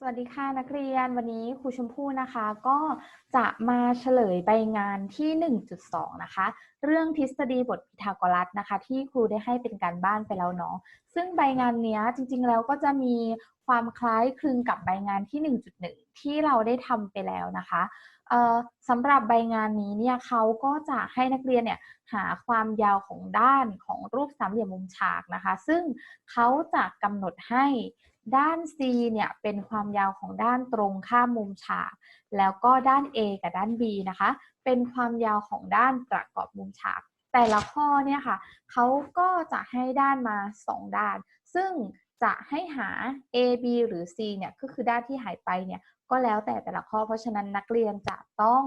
สวัสดีค่ะนักเรียนวันนี้ครูชมพู่นะคะ ก็จะมาเฉลยใบงานที่ 1.2 นะคะ เรื่องทฤษฎีบทพีทาโกรัสนะคะ ที่ครูได้ให้เป็นการบ้านไปแล้วเนาะซึ่งใบงานเนี้ยจริงๆแล้วก็จะมีความคล้ายคลึงกับใบงานที่ 1.1 ที่เราได้ทำไปแล้วนะคะเออสำหรับใบงานนี้เนี่ยเขาก็จะให้นักเรียนเนี่ยหาความยาวของด้านของรูปสามเหลี่ยมมุมฉากนะคะ ซึ่งเขาจะกำหนดให้ ด้าน C เนี่ยเป็นความยาวของด้านตรงข้ามมุมฉาก แล้วก็ด้าน A กับด้าน B นะคะ เป็นความยาวของด้านประกอบมุมฉาก แต่ละข้อเนี่ยค่ะเขาก็จะให้ด้านมา 2 ด้าน ซึ่งจะให้หา A B หรือ C เนี่ยก็คือด้านที่หายไปเนี่ยก็แล้วแต่แต่ละข้อ เพราะฉะนั้นนักเรียนจะต้อง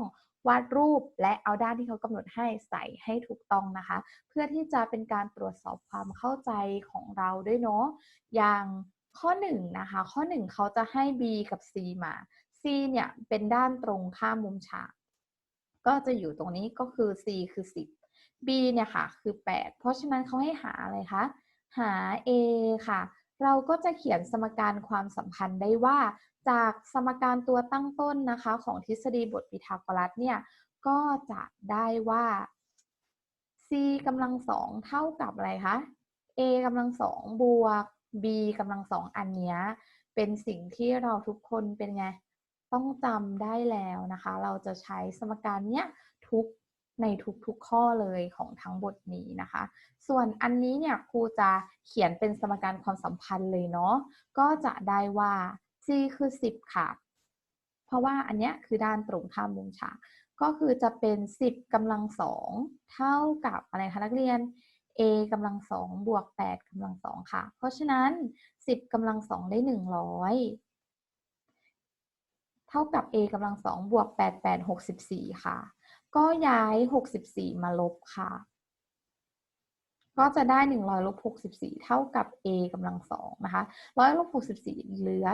วาดรูปและเอาด้านที่เขากำหนดให้ใส่ให้ถูกต้องนะคะ เพื่อที่จะเป็นการตรวจสอบความเข้าใจของเราด้วยเนาะอย่าง ข้อ1นะคะข้อ 1เขาจะให้ B กับ C มา C เนี่ยเป็นด้านตรงข้ามมุมฉาก ก็จะอยู่ตรงนี้ก็คือ C คือ 10 B เนี่ยค่ะคือ 8 เพราะฉะนั้นเขาให้หาอะไรคะ หา A ค่ะ เราก็จะเขียนสมการความสัมพันธ์ได้ว่า จากสมการตัวตั้งต้นนะคะของทฤษฎีบทพีทาโกรัสเนี่ยก็จะได้ว่า c กำลังสองเท่ากับอะไรคะ a กำลังสองบวก b กำลังสองอันเนี้ยเป็นสิ่งที่เราทุกคนเป็นไง ต้องจำได้แล้วนะคะ เราจะใช้สมการเนี้ยทุกในทุกๆข้อเลยของทั้งบทนี้นะคะ ส่วนอันนี้เนี่ยครูจะเขียนเป็นสมการความสัมพันธ์เลยเนาะ ก็จะได้ว่า c คือ 10 ค่ะ เพราะว่าอันเนี้ยคือด้านตรงข้ามมุมฉาก ก็คือจะเป็น 10กำลังสองเท่ากับอะไรคะนักเรียน a กำลังสองบวก8กำลังสองค่ะ เพราะฉะนั้น10กำลังสองได้100เท่ากับ a กำลังสองบวก8 8 64ค่ะ ก็ย้าย64มาลบค่ะ ก็จะได้100ลบ64เท่ากับ a กำลังสองนะคะ100ลบ64เหลือ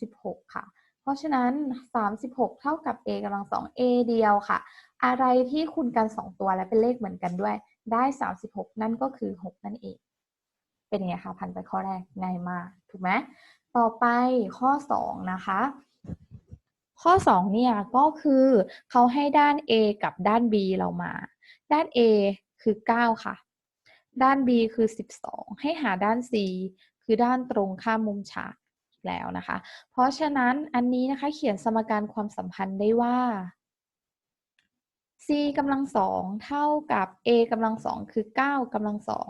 36ค่ะ เพราะฉะนั้น 36 เท่ากับ a กำลังสอง a เดียวค่ะ อะไรที่คูณกัน 2 ตัวและเป็นเลขเหมือนกันด้วย ได้ 36 นั่นก็คือ 6 นั่นเอง เป็นไงคะพันไปข้อแรกง่ายมากถูกไหมต่อไปข้อ 2 นะคะ ข้อ 2 เนี่ยก็คือเขาให้ด้าน A กับด้าน B เรามา ด้าน A คือ 9 ค่ะ ด้าน B คือ 12 ให้หาด้าน C คือด้านตรงข้ามมุมฉากแล้วนะคะ เพราะฉะนั้นอันนี้นะคะเขียนสมการความสัมพันธ์ได้ว่า c กำลังสองเท่ากับ a กำลังสองคือ 9กำลังสอง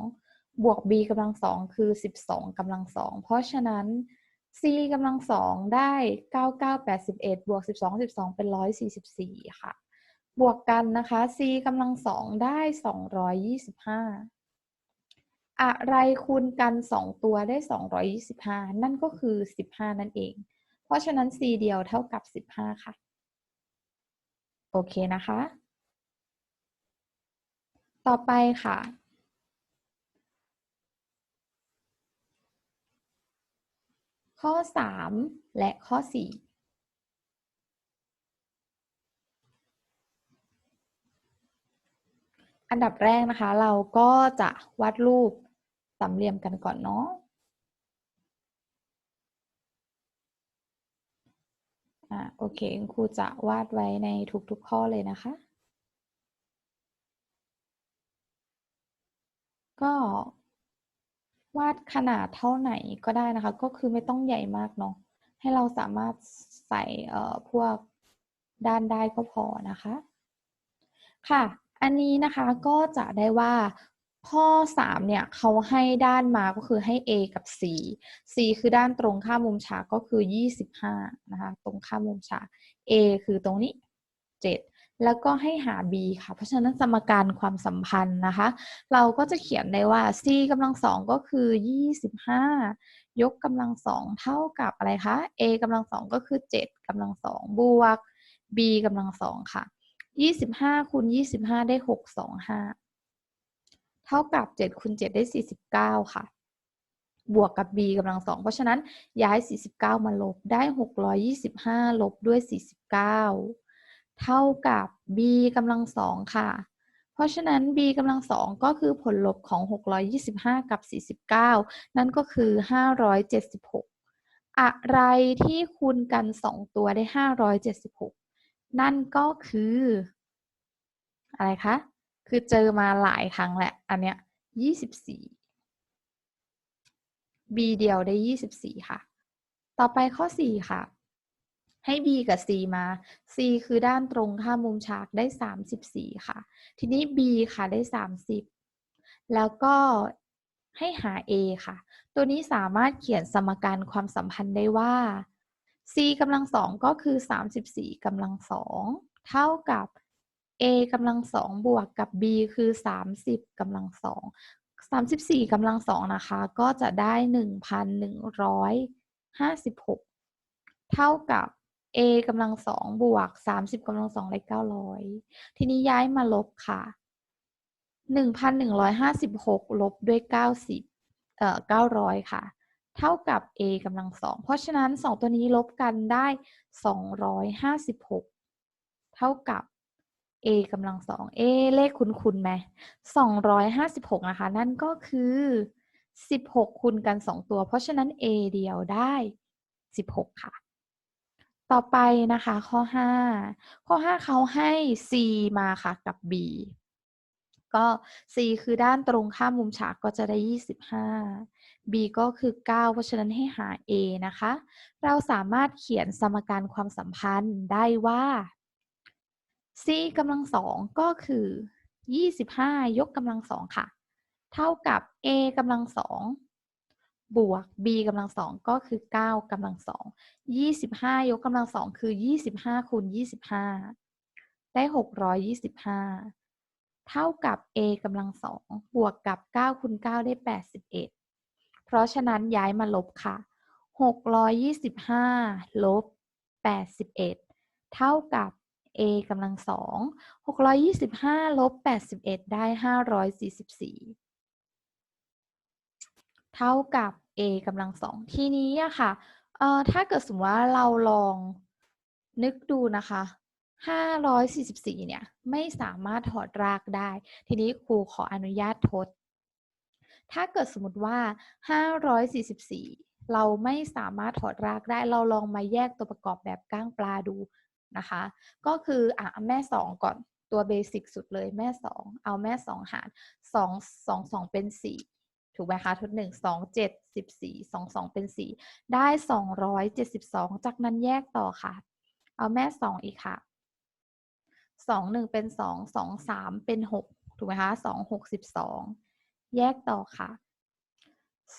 บวก b กำลังสองคือ 12กำลังสองเพราะฉะนั้น c กำลังสองได้ 99 81 บวก 12 12 เป็น 144 ค่ะ บวกกันนะคะ c กำลังสองได้ 225 อะไรคูณกัน 2 ตัวได้ 225 นั่นก็คือ 15 นั่นเอง เพราะฉะนั้น c เดียวเท่ากับ 15 ค่ะ โอเคนะคะ ต่อไปค่ะข้อ 3 และข้อ 4 อันดับแรกนะคะ เราก็จะวาดรูปสามเหลี่ยมกันก่อนเนาะ อ่าโอเคครูจะวาดไว้ในทุกๆข้อเลยนะคะ ก็วาดขนาดเท่าไหนก็ได้นะคะ ก็คือไม่ต้องใหญ่มากเนาะให้เราสามารถใส่เอ่อพวกด้านได้ก็พอนะคะ ค่ะ อันนี้นะคะก็จะได้ว่าข้อ 3 เนี่ยเขาให้ด้านมาก็คือให้ A กับ C C คือด้านตรงข้ามมุมฉากก็คือ 25 นะคะ ตรงข้ามมุมฉาก A คือตรงนี้ 7 แล้วก็ให้หา B ค่ะ เพราะฉะนั้นสมการความสัมพันธ์นะคะ เราก็จะเขียนได้ว่า C กำลังสองก็คือ 25 ยกกำลังสองเท่ากับอะไรคะ A กำลังสองก็คือ 7กำลังสองบวก B กำลังสองค่ะ 25คูณ25 ได้ 625 เท่ากับ7คูณ7ได้ 49 ค่ะ บวกกับ b กำลังสองเพราะฉะนั้นย้าย 49 มาลบได้ 625 ลบด้วย 49 เท่ากับ b กำลังสองค่ะ เพราะฉะนั้น b กำลังสองก็คือผลลบของ 625 กับ 49 นั่นก็คือ 576 อะไรที่คูณกันสองตัวได้ห้าร้อยเจ็ดสิบหกนั่นก็คือ อะไรคะ คือเจอมาหลายครั้งแหละ อันเนี้ยยี่สิบสี่ b เดียวได้ยี่สิบสี่ค่ะ ต่อไปข้อสี่ค่ะ ให้ b กับ c มา c คือด้านตรงข้ามมุมฉากได้สามสิบสี่ค่ะ ทีนี้ b ค่ะได้สามสิบแล้วก็ให้หา a ค่ะ ตัวนี้สามารถเขียนสมการความสัมพันธ์ได้ว่า c กำลังสองก็คือ 34กำลังสองเท่ากับ a กำลังสองบวกกับ b คือ 30กำลังสอง34กำลังสองนะคะ ก็จะได้ 1,156 เท่ากับ a กำลังสองบวก30กำลังสองได้900ทีนี้ย้ายมาลบค่ะ1,156ลบด้วย90เอ่อ900ค่ะ เท่ากับ a กำลังสองเพราะฉะนั้น2ตัวนี้ลบกันได้256เท่ากับ a กำลังสอง a เลขคุณคุณไหม256นะคะ นั่นก็คือ16คูณกัน2ตัว เพราะฉะนั้น a เดียวได้16ค่ะ ต่อไปนะคะ ข้อ 5 ข้อ 5เขาให้ c มาค่ะกับ b ก็ c คือด้านตรงข้ามมุมฉากก็จะได้ 25 b ก็คือ 9 เพราะฉะนั้นให้หา a นะคะ เราสามารถเขียนสมการความสัมพันธ์ได้ว่า c กำลังสองก็คือ 25 ยกกำลังสองค่ะ เท่ากับ a กำลังสอง บวก b กำลังสองก็คือ 9กำลังสอง25 ยกกำลังสองคือ 25คูณ25 ได้ 625 เท่ากับ a กำลังสองบวกกับ9คูณ9ได้ 81 เพราะฉะนั้นย้ายมาลบค่ะ 625 ลบ 81 เท่ากับ a กำลังสอง625 ลบ 81 ได้ 544 เท่ากับ a กำลังสองทีนี้อะค่ะเอ่อถ้าเกิดสมมติว่าเราลองนึกดูนะคะ544 เนี่ย ไม่สามารถถอดรากได้ ทีนี้ครูขออนุญาตทด ถ้าเกิดสมมติว่า 544 เราไม่สามารถถอดรากได้ เราลองมาแยกตัวประกอบแบบก้างปลาดูนะคะ ก็คืออะแม่ 2 ก่อนตัวเบสิกสุดเลยแม่ 2 เอาแม่ 2 หาร 2 2 2 เป็น 4 ถูกไหมคะทดหนึ่งสองเจ็ดสิบสี่สองสองเป็นสี่ได้สองร้อยเจ็ดสิบสองจากนั้นแยกต่อค่ะ เอาแม่สองอีกค่ะสองหนึ่งเป็นสองสองสามเป็นหกถูกไหมคะสองหกสิบสองแยกต่อค่ะ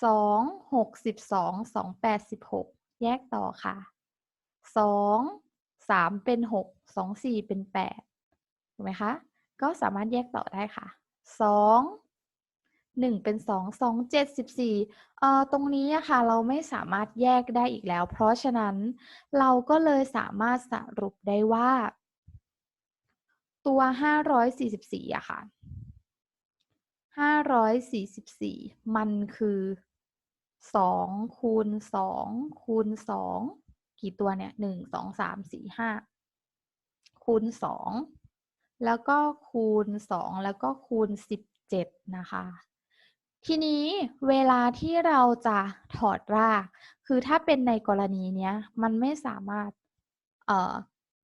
สองหกสิบสองสองแปดสิบหกแยกต่อค่ะสองสามเป็นหกสองสี่เป็นแปดถูกไหมคะ ก็สามารถแยกต่อได้ค่ะสอง หนึ่งเป็นสองสองเจ็ดสิบสี่เอ่อตรงนี้ค่ะเราไม่สามารถแยกได้อีกแล้ว เพราะฉะนั้นเราก็เลยสามารถสรุปได้ว่า ตัวห้าร้อยสี่สิบสี่อะค่ะห้าร้อยสี่สิบสี่มันคือสองคูณสองคูณสองกี่ตัวเนี่ยหนึ่งสองสามสี่ห้าคูณสองแล้วก็คูณสองแล้วก็คูณสิบเจ็ดนะคะ ทีนี้เวลาที่เราจะถอดราก คือถ้าเป็นในกรณีเนี้ย มันไม่สามารถเอ่อ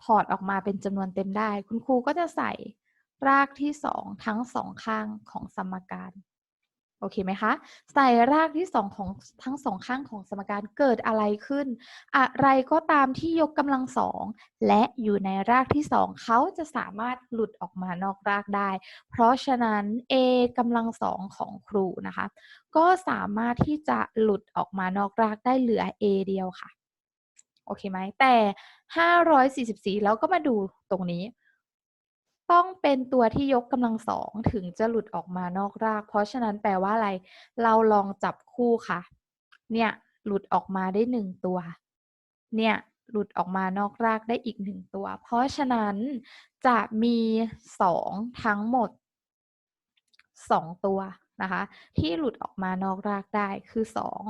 ถอดออกมาเป็นจำนวนเต็มได้ คุณครูก็จะใส่รากที่สองทั้งสองข้างของสมการ โอเคไหมคะ ใส่รากที่2ของทั้งสองข้างของสมการเกิดอะไรขึ้น อะไรก็ตามที่ยกกำลังสองและอยู่ในรากที่2เขาจะสามารถหลุดออกมานอกรากได้ เพราะฉะนั้น a กำลังสองของครูนะคะ ก็สามารถที่จะหลุดออกมานอกรากได้เหลือ a เดียวค่ะ โอเคไหมแต่ 544 แล้วก็มาดูตรงนี้ ต้องเป็นตัวที่ยกกำลังสองถึงจะหลุดออกมานอกราก เพราะฉะนั้นแปลว่าอะไร เราลองจับคู่ค่ะ เนี่ยหลุดออกมาได้หนึ่งตัว เนี่ยหลุดออกมานอกรากได้อีกหนึ่งตัว เพราะฉะนั้นจะมีสองทั้งหมดสองตัวนะคะ ที่หลุดออกมานอกรากได้คือสอง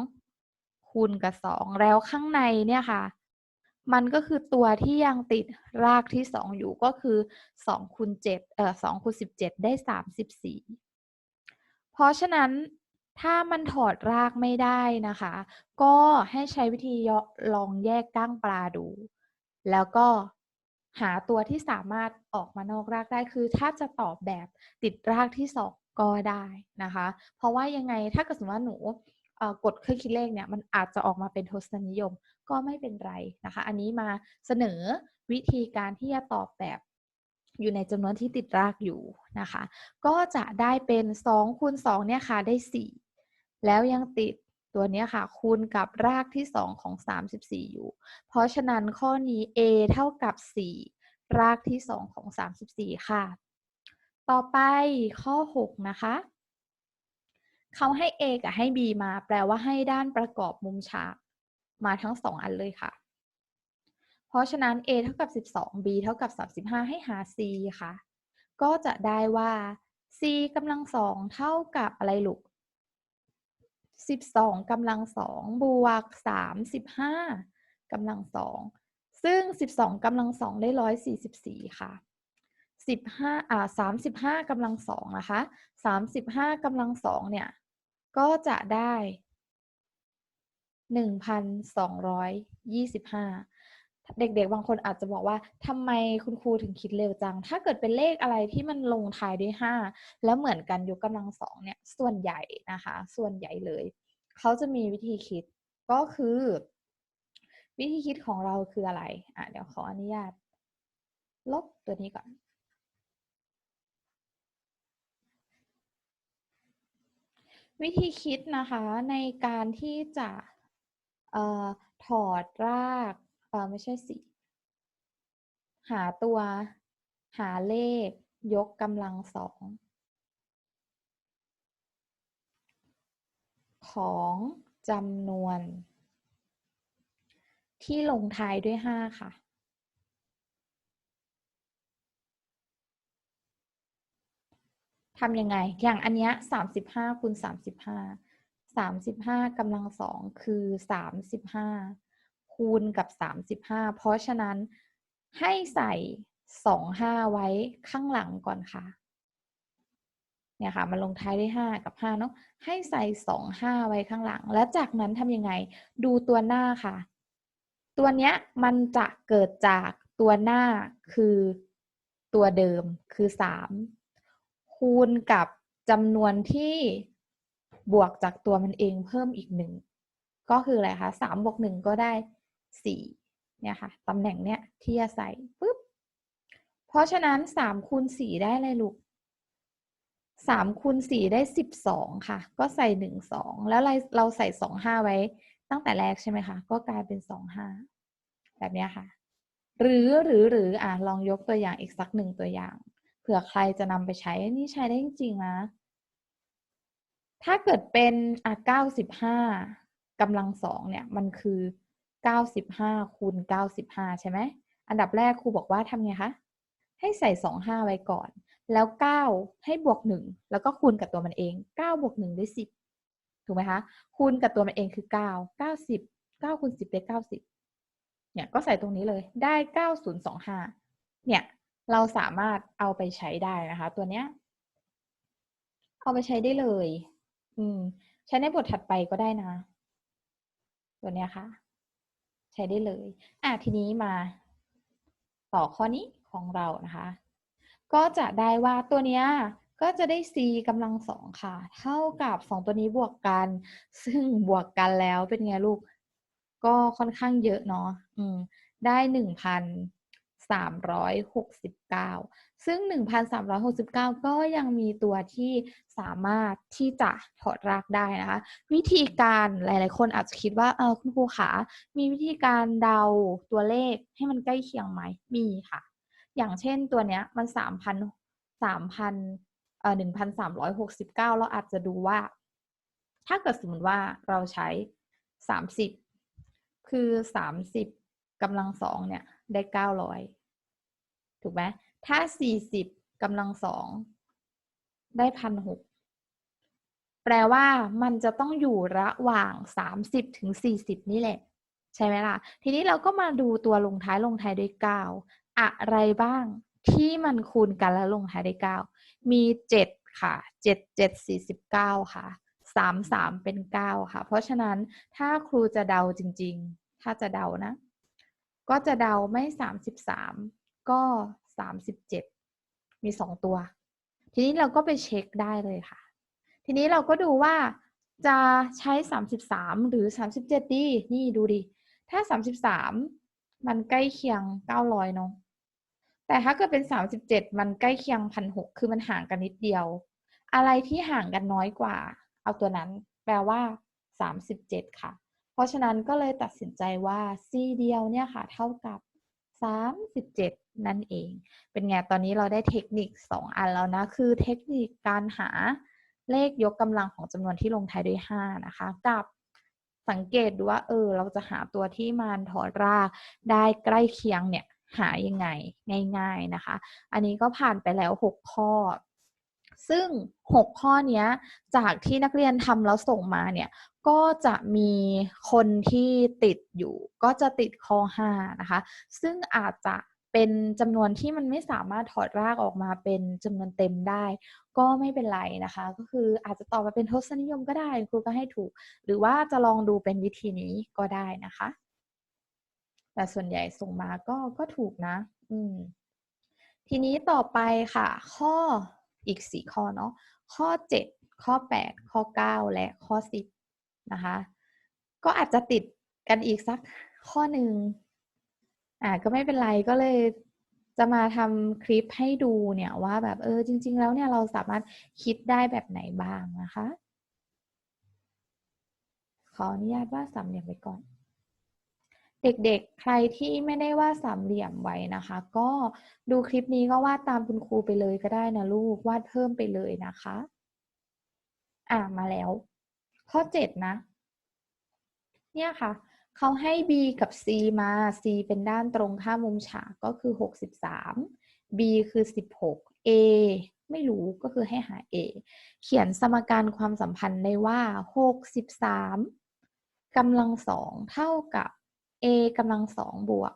คูณกับสองแล้วข้างในเนี่ยค่ะ มันก็คือตัวที่ยังติดรากที่2องอยู่ก็คือ2คูณ7เอ่อ2คูณ17ได้34เพราะฉะนั้นถ้ามันถอดรากไม่ได้นะคะ ก็ให้ใช้วิธียลองแยกก้างปลาดู แล้วก็หาตัวที่สามารถออกมานอกรากได้คือ ถ้าจะตอบแบบติดรากที่สองก็ได้นะคะ เพราะว่ายังไงถ้าเกิดสมมติว่าหนูกดเครื่องคิดเลขเนี่ยมันอาจจะออกมาเป็นทศนิยม ก็ไม่เป็นไรนะคะ อันนี้มาเสนอวิธีการที่จะตอบแบบอยู่ในจำนวนที่ติดรากอยู่นะคะ ก็จะได้เป็น2คูณ2เนี่ยค่ะได้ 4 แล้วยังติดตัวเนี้ยค่ะ คูณกับรากที่ 2 ของ 34 อยู่ เพราะฉะนั้นข้อนี้ a เท่ากับ 4 รากที่ 2 ของ 34 ค่ะ ต่อไปข้อ 6 นะคะเขาให้ a กับให้ b มาแปลว่าให้ด้านประกอบมุมฉาก มาทั้ง 2 อันเลยค่ะ เพราะฉะนั้น a เท่ากับ 12 b เท่ากับ 35 ให้หา c ค่ะ ก็จะได้ว่า c กำลังสองเท่ากับอะไรลูก 12กำลังสองบวก 35กำลังสองซึ่ง 12กำลังสองได้ 144 ค่ะ15อ่า35กำลังสองนะคะ 35กำลังสองเนี่ย ก็จะได้ 1,225 เด็กๆ บางคนอาจจะบอกว่าทำไมคุณครูถึงคิดเร็วจัง ถ้าเกิดเป็นเลขอะไรที่มันลงท้ายด้วย 5 แล้วเหมือนกันยกกำลังสองเนี่ย ส่วนใหญ่นะคะ ส่วนใหญ่เลย เขาจะมีวิธีคิดก็คือ วิธีคิดของเราคืออะไร อะ เดี๋ยวขออนุญาต ลบตัวนี้ก่อนวิธีคิดนะคะในการที่จะ ถอดรากไม่ใช่สิ หาตัว หาเลข ยกกำลังสอง ของจำนวน ที่ลงท้ายด้วยห้าค่ะทำยังไง อย่างอันเนี้ยสามสิบห้าคูณสามสิบห้า สามสิบห้ากำลังสองคือสามสิบห้าคูณกับสามสิบห้าเพราะฉะนั้นให้ใส่สองห้าไว้ข้างหลังก่อนค่ะ เนี่ยค่ะ มันลงท้ายด้วยห้ากับห้าเนาะให้ใส่สองห้าไว้ข้างหลัง แล้วจากนั้นทำยังไง ดูตัวหน้าค่ะ ตัวเนี้ยมันจะเกิดจากตัวหน้าคือตัวเดิมคือสามคูณกับจำนวนที่ บวกจากตัวมันเองเพิ่มอีกหนึ่งก็คืออะไรคะสามบวกหนึ่งก็ได้สี่เนี่ยค่ะตำแหน่งเนี้ยที่จะใส่ปุ๊บเพราะฉะนั้นสามคูณสี่ได้อะไรลูกสามคูณสี่ได้สิบสองค่ะ ก็ใส่หนึ่งสองแล้วเราเราใส่สองห้าไว้ตั้งแต่แรกใช่ไหมคะ ก็กลายเป็นสองห้าแบบเนี้ยค่ะ หรือหรือหรืออะลองยกตัวอย่างอีกสักหนึ่งตัวอย่าง เผื่อใครจะนำไปใช้นี่ใช้ได้จริงๆนะ ถ้าเกิดเป็นอะเก้าสิบห้ากำลังสองเนี่ย มันคือเก้าสิบห้าคูณเก้าสิบห้าใช่ไหม อันดับแรกครูบอกว่าทำไงคะ ให้ใส่สองห้าไว้ก่อน แล้วเก้าให้บวกหนึ่งแล้วก็คูณกับตัวมันเองเก้าบวกหนึ่งได้สิบถูกไหมคะ คูณกับตัวมันเองคือเก้าเก้าสิบเก้าคูณสิบได้เก้าสิบเนี่ยก็ใส่ตรงนี้เลยได้เก้าศูนย์สองห้าเนี่ยเราสามารถเอาไปใช้ได้นะคะ ตัวเนี้ย เอาไปใช้ได้เลย อืม ใช้ในบทถัดไปก็ได้นะ ตัวเนี้ยค่ะ ใช้ได้เลย อะทีนี้มา ต่อข้อนี้ของเรานะคะ ก็จะได้ว่าตัวเนี้ยก็จะได้ c กำลังสองค่ะ เท่ากับสองตัวนี้บวกกัน ซึ่งบวกกันแล้วเป็นไงลูก ก็ค่อนข้างเยอะเนาะอืม ได้หนึ่งพัน สามร้อยหกสิบเก้าซึ่งหนึ่งพันสามร้อยหกสิบเก้าก็ยังมีตัวที่สามารถที่จะถอดรากได้นะคะ วิธีการหลาย ๆ คนอาจจะคิดว่าเออคุณครูขา มีวิธีการเดาตัวเลขให้มันใกล้เคียงไหม มีค่ะ อย่างเช่นตัวเนี้ยมันสามพันสามพันเอ่อหนึ่งพันสามร้อยหกสิบเก้าเราอาจจะดูว่า ถ้าเกิดสมมติว่าเราใช้สามสิบคือสามสิบกำลังสองเนี่ย ได้เก้าร้อย ถูกไหมถ้าสี่สิบกำลังสองได้พันหกแปลว่ามันจะต้องอยู่ระหว่างสามสิบถึงสี่สิบนี่แหละ ใช่ไหมล่ะ ทีนี้เราก็มาดูตัวลงท้ายลงท้ายด้วยเก้าอะไรบ้างที่มันคูณกันแล้วลงท้ายด้วยเก้ามีเจ็ดค่ะเจ็ดเจ็ดสี่สิบเก้าค่ะสามสามเป็นเก้าค่ะ เพราะฉะนั้นถ้าครูจะเดาจริง ๆ ถ้าจะเดานะ ก็จะเดาไม่สามสิบสาม ก็สามสิบเจ็ดมีสองตัว ทีนี้เราก็ไปเช็คได้เลยค่ะ ทีนี้เราก็ดูว่าจะใช้สามสิบสามหรือสามสิบเจ็ดดี นี่ดูดิ ถ้าสามสิบสามมันใกล้เคียงเก้าร้อยเนาะแต่ถ้าเกิดเป็นสามสิบเจ็ดมันใกล้เคียงพันหกคือมันห่างกันนิดเดียว อะไรที่ห่างกันน้อยกว่า เอาตัวนั้นแปลว่าสามสิบเจ็ดค่ะ เพราะฉะนั้นก็เลยตัดสินใจว่า c เดียวเนี่ยค่ะ เท่ากับ สามสิบเจ็ดนั่นเอง เป็นไงตอนนี้เราได้เทคนิคสองอันแล้วนะ คือเทคนิคการหาเลขยกกำลังของจำนวนที่ลงท้ายด้วยห้านะคะ กับสังเกตดูว่าเออเราจะหาตัวที่มันถอดรากได้ใกล้เคียงเนี่ยหายังไงง่าย ๆนะคะ อันนี้ก็ผ่านไปแล้ว 6 ข้อ ซึ่ง 6 ข้อนี้จากที่นักเรียนทำแล้วส่งมาเนี่ยก็จะมีคนที่ติดอยู่ ก็จะติดข้อ 5 นะคะ ซึ่งอาจจะเป็นจำนวนที่มันไม่สามารถถอดรากออกมาเป็นจำนวนเต็มได้ ก็ไม่เป็นไรนะคะ ก็คืออาจจะตอบมาเป็นทศนิยมก็ได้ครูก็ให้ถูก หรือว่าจะลองดูเป็นวิธีนี้ก็ได้นะคะ แต่ส่วนใหญ่ส่งมาก็ก็ถูกนะ อืมทีนี้ต่อไปค่ะ ข้อ อีกสี่ข้อเนาะข้อ 7 ข้อ 8 ข้อ 9 และข้อ 10 นะคะ ก็อาจจะติดกันอีกสักข้อหนึ่งอ่าก็ไม่เป็นไรก็เลยจะมาทำคลิปให้ดูเนี่ยว่าแบบเออจริง ๆ แล้วเนี่ยเราสามารถคิดได้แบบไหนบ้างนะคะ ขออนุญาตว่าสามเหลี่ยมไว้ก่อน เด็กๆ ใครที่ไม่ได้วาดสามเหลี่ยมไว้นะคะ ก็ดูคลิปนี้ก็วาดตามคุณครูไปเลยก็ได้นะลูก วาดเพิ่มไปเลยนะคะ อ่ามาแล้ว ข้อ7นะ เนี่ยค่ะ เขาให้ b กับ c มา c เป็นด้านตรงข้ามมุมฉากก็คือ 63 b คือ 16 a ไม่รู้ก็คือให้หา a เขียนสมการความสัมพันธ์ได้ว่า 63กำลังสองเท่ากับ a กำลังสองบวก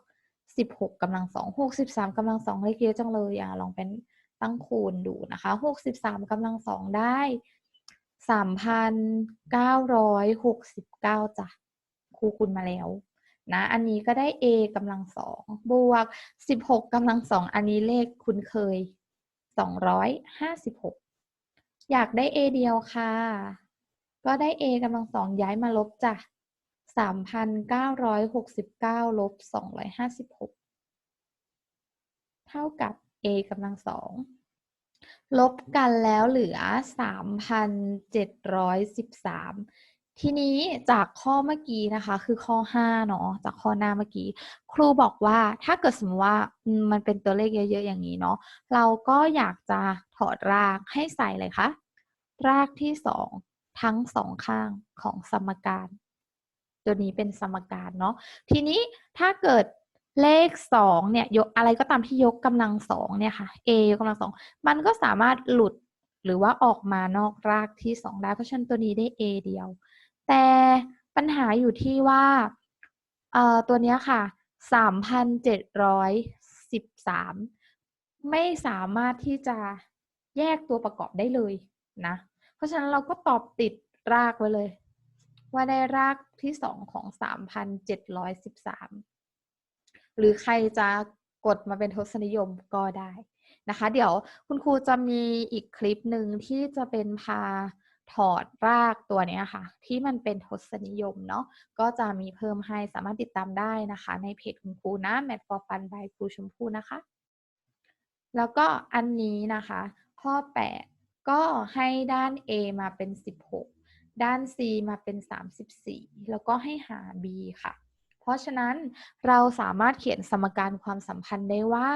16กำลังสอง63กำลังสองเลขเยอะจังเลยอะลองเป็นตั้งคูณดูนะคะ63กำลังสองได้3,969จ้ะครูคูณมาแล้วนะอันนี้ก็ได้ a กำลังสองบวก16กำลังสองอันนี้เลขคุ้นเคย256อยากได้ a เดียวค่ะ ก็ได้ a กำลังสองย้ายมาลบจ้ะ 3,969ลบ256เท่ากับ a กำลังสองลบกันแล้วเหลือ 3,713 ทีนี้จากข้อเมื่อกี้นะคะ คือข้อ 5 เนาะจากข้อหน้าเมื่อกี้ ครูบอกว่าถ้าเกิดสมมติว่ามันเป็นตัวเลขเยอะๆอย่างนี้เนาะเราก็อยากจะถอดรากให้ใส่เลยคะรากที่ 2 ทั้งสองข้างของสมการ ตัวนี้เป็นสมการเนาะทีนี้ถ้าเกิดเลขสองเนี่ยยกอะไรก็ตามที่ยกกำลังสองเนี่ยค่ะ a ยกกำลังสองมันก็สามารถหลุดหรือว่าออกมานอกรากที่สองได้เพราะฉะนั้นตัวนี้ได้ a เดียว แต่ปัญหาอยู่ที่ว่าเอ่อตัวเนี้ยค่ะ 3,713 ไม่สามารถที่จะแยกตัวประกอบได้เลยนะ เพราะฉะนั้นเราก็ตอบติดรากไว้เลย ว่าได้รากที่สองของ3,713หรือใครจะกดมาเป็นทศนิยมก็ได้นะคะ เดี๋ยวคุณครูจะมีอีกคลิปหนึ่งที่จะเป็นพาถอดรากตัวนี้ค่ะ ที่มันเป็นทศนิยมเนาะก็จะมีเพิ่มให้สามารถติดตามได้นะคะ ในเพจคุณครูนะ Math for Fun by ครูชมพู่นะคะ แล้วก็อันนี้นะคะ ข้อ 8 ก็ให้ด้าน A มาเป็น 16 ด้าน C มาเป็น 34 แล้วก็ให้หา B ค่ะ เพราะฉะนั้นเราสามารถเขียนสมการความสัมพันธ์ได้ว่า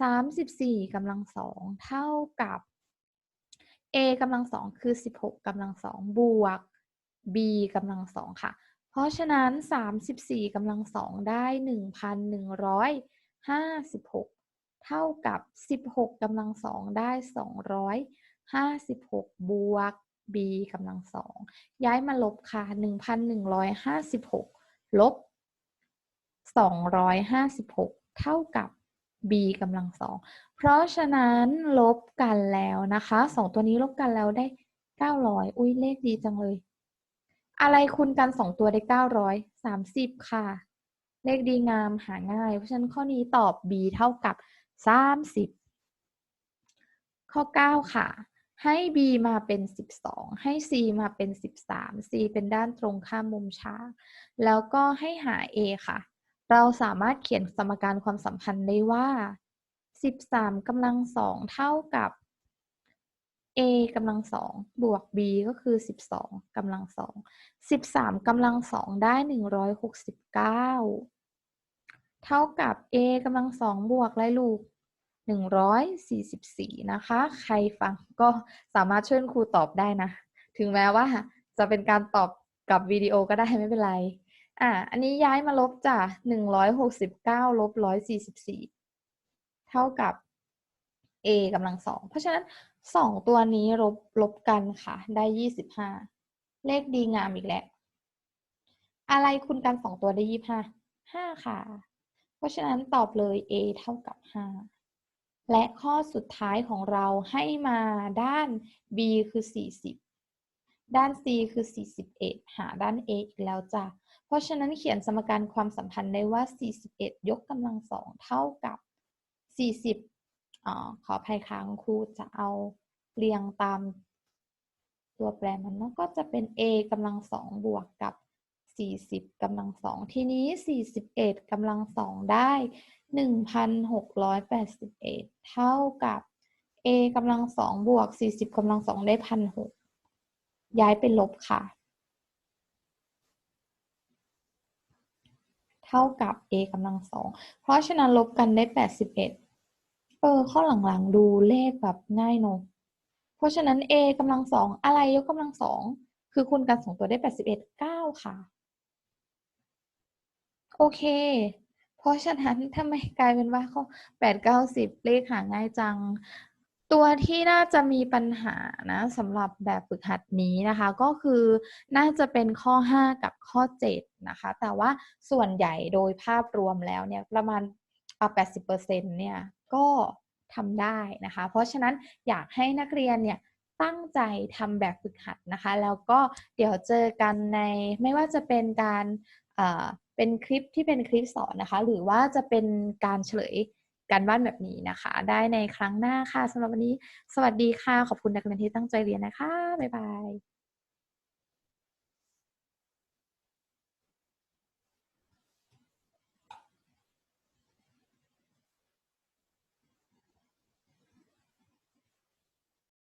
34กำลังสองเท่ากับ a กำลังสองคือ 16กำลังสองบวก b กำลังสองค่ะ เพราะฉะนั้น 34กำลังสองได้ 1,156 เท่ากับ 16กำลังสองได้ 256 บวก b กำลังสองย้ายมาลบค่ะ 1,156 ลบ 256 เท่ากับ b กำลังสองเพราะฉะนั้นลบกันแล้วนะคะสองตัวนี้ลบกันแล้วได้เก้าร้อยอุ้ยเลขดีจังเลย อะไรคูณกันสองตัวได้เก้าร้อยสามสิบค่ะ เลขดีงามหาง่าย เพราะฉะนั้นข้อนี้ตอบ b เท่ากับสามสิบข้อเก้าค่ะ ให้ b มาเป็นสิบสองให้ c มาเป็นสิบสาม c เป็นด้านตรงข้ามมุมฉาก แล้วก็ให้หา a ค่ะ เราสามารถเขียนสมการความสัมพันธ์ได้ว่า 13กำลังสองเท่ากับ a กำลังสองบวก b ก็คือ 12กำลังสอง13กำลังสองได้ 169 เท่ากับ a กำลังสองบวกอะไรลูก 144 นะคะ ใครฟังก็สามารถช่วยครูตอบได้นะ ถึงแม้ว่าจะเป็นการตอบกับวิดีโอก็ได้ไม่เป็นไร อะ อันนี้ย้ายมาลบจ้ะ169ลบ144 เท่ากับ a กำลังสอง เพราะฉะนั้นสองตัวนี้ลบลบกันค่ะ ได้ยี่สิบห้าเลขดีงามอีกแล้ว อะไรคูณกันสองตัวได้ยี่ห้าห้าค่ะ เพราะฉะนั้นตอบเลย a เท่ากับห้า และข้อสุดท้ายของเราให้มาด้าน b คือสี่สิบด้าน c คือสี่สิบเอ็ดหาด้าน a อีกแล้วจ้ะ เพราะฉะนั้นเขียนสมการความสัมพันธ์ได้ว่า 41 ยกกำลังสองเท่ากับ 40อ๋อขออภัยค่ะคุณครูจะเอาเรียงตามตัวแปรมันเนาะก็จะเป็น a กำลังสองบวกกับ 40กำลังสองทีนี้ 41กำลังสองได้ 1,681 เท่ากับ a กำลังสองบวก 40กำลังสองได้1,600ย้ายเป็นลบค่ะ เท่ากับ a กำลังสองเพราะฉะนั้นลบกันได้ 81 เออข้อหลังๆดูเลขแบบง่ายเนอะเพราะฉะนั้น a กำลังสองอะไรยกกำลังสองคือคูณกันสองตัวได้ 81 9 ค่ะ โอเค เพราะฉะนั้นทำไมกลายเป็นว่าข้อ8 9 10เลขหาง่ายจัง ตัวที่น่าจะมีปัญหานะสำหรับแบบฝึกหัดนี้นะคะ ก็คือน่าจะเป็นข้อ 5 กับข้อ 7 นะคะ แต่ว่าส่วนใหญ่โดยภาพรวมแล้วเนี่ยประมาณเอา80%เนี่ยก็ทำได้นะคะ เพราะฉะนั้นอยากให้นักเรียนเนี่ยตั้งใจทำแบบฝึกหัดนะคะ แล้วก็เดี๋ยวเจอกันในไม่ว่าจะเป็นการ เป็นคลิปที่เป็นคลิปสอนนะคะ หรือว่าจะเป็นการเฉลยการบ้านแบบนี้นะคะ ได้ในครั้งหน้าค่ะสำหรับวันนี้ สวัสดีค่ะ ขอบคุณนักเรียนที่ตั้งใจเรียนนะคะ บ๊ายบาย